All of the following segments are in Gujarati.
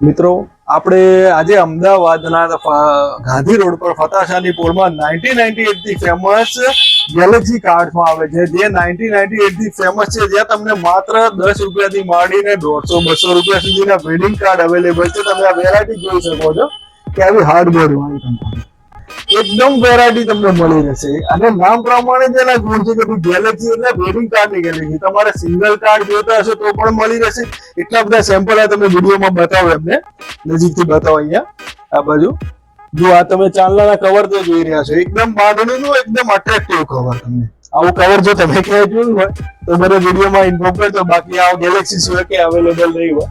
મિત્રો, આપણે આજે અમદાવાદના ગાંધી રોડ પર ફતાશાની પોળમાં નાઇન્ટીન નાઇન્ટી એટથી ફેમસ ગેલેક્સી કાર્ડમાં આવે છે. જે નાઇન્ટીન નાઇન્ટી એટથી ફેમસ છે જ્યાં તમને માત્ર દસ રૂપિયાથી માંડીને દોઢસો, બસો રૂપિયા સુધીના વેડિંગ કાર્ડ અવેલેબલ છે. તમે આ વેરાયટી જોઈ શકો છો કે આવી હાર્ડવેર વાળી કંપની એકદમ વેરાયટી તમને મળી રહેશે. અને નામ પ્રમાણે જ એના ગુણ છે કે ગેલેક્સી એટલે વેડિંગ કાર્ડની ગેલેક્સી તમારે સિંગલ કાર્ડ જોતા હશે તો પણ મળી રહેશે. એટલા બધા સેમ્પલ આ તમે વિડીયોમાં બતાવો એમને. નજીકથી બતાવો અહીંયા. આ બાજુ. જો આ તમે ચાંદલાના કવર તો જોઈ રહ્યા છો. એકદમ બાંધણીનું એકદમ અટ્રેક્ટિવ કવર તમને. આવું કવર જો તમે ક્યાંય જોયું હોય, તો મને વિડીયોમાં ઇન્ફોર્મ કરજો બાકી આ ગેલેક્સી સિવાય કે અવેલેબલ નહીં હોય.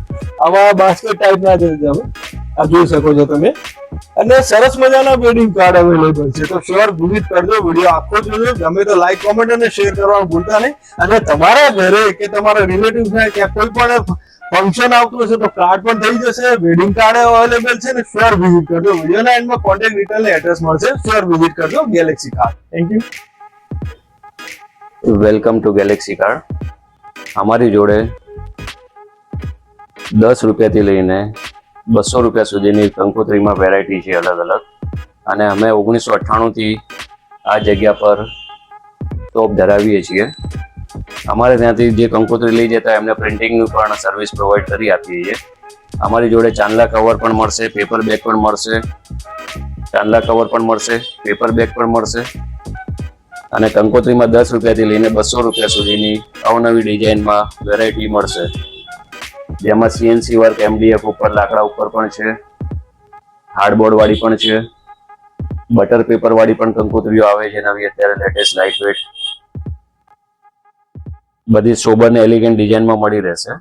આવા બાસ્કેટ ટાઈપના છે તમે આ જોઈ શકો છો તમે. અને સરસ મજાના વેડિંગ કાર્ડ અવેલેબલ છે. તો શ્યોર વિઝિટ કરજો વીડિયો આખો જોજો. ગમે તો લાઈક કોમેન્ટ અને શેર કરવાનું ભૂલતા નહીં. અને તમારા ઘરે કે તમારા રિલેટિવ ને કે કોઈ પણ ફંક્શન આવતું હશે તો કાર્ડ પણ થઈ જશે. વેડિંગ કાર્ડ અવેલેબલ છે ને શ્યોર વિઝિટ કરજો. વિડીયોના એન્ડમાં કોન્ટેક્ટ ડિટેલ એડ્રેસ મળશે. શ્યોર વિઝિટ કરજો Galaxy Card thank you welcome to Galaxy Card અમારી જોડે દસ રૂપિયાથી લઈને બસો રૂપિયા સુધીની કંકોત્રીમાં વેરાયટી છે અલગ અલગ. અને અમે ઓગણીસો અઠ્ઠાણુંથી આ જગ્યા પર ટોપ ધરાવીએ છીએ. અમારે ત્યાંથી જે કંકોત્રી લઈ જતા એમને પ્રિન્ટિંગનું પણ સર્વિસ પ્રોવાઈડ કરી આપીએ છીએ. અમારી જોડે ચાંદલા કવર પણ મળશે પેપર બેગ પણ મળશે. ચાંદલા કવર પણ મળશે પેપર બેગ પણ મળશે. અને કંકોત્રીમાં દસ રૂપિયાથી લઈને બસો રૂપિયા સુધીની અવનવી ડિઝાઇનમાં વેરાયટી મળશે. જેમાં સીએનસી વર્ક એમડીએફ ઉપર લાકડા ઉપર પણ છે. હાર્ડબોર્ડ વાળી પણ છે. બટર પેપર વાળી પણ કંકોત્રીઓ આવે છે નવી અત્યારે લેટેસ્ટ લાઇટ વેટ બધી સોબર ને એલિગન્ટ ડિઝાઇનમાં મળી રહેશે.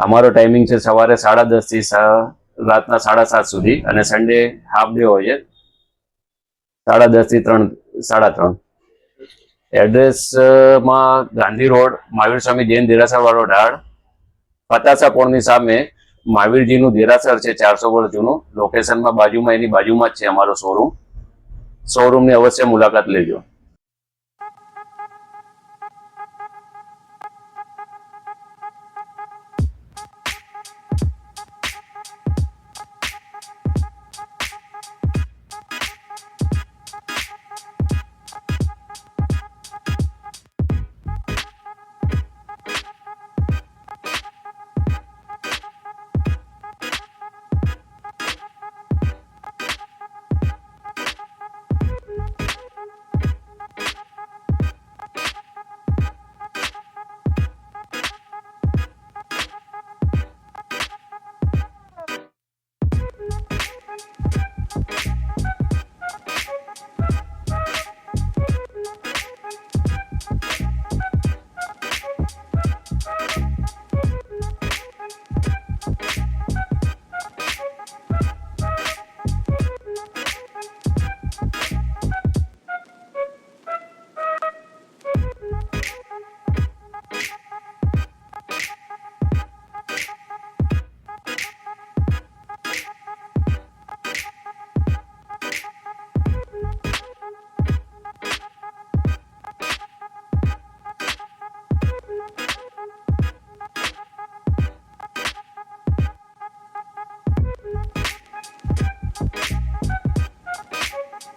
અમારો ટાઈમિંગ છે સવારે સાડા દસથી રાતના સાડા સાત સુધી અને સન્ડે હાફ ડે હોય છે. સાડા દસથી ત્રણ, સાડા ત્રણ. એડ્રેસમાં ગાંધી રોડ, મહાવીર સ્વામી જૈન દેરાસર વાળો ઢાળ. ફતાસા પોળની સામે મહાવીરજીનું દેરાસર છે, ચારસો વર્ષ જૂનું. લોકેશનમાં બાજુમાં, એની બાજુમાં જ છે અમારો શોરૂમ શોરૂમની અવશ્ય મુલાકાત લેજો.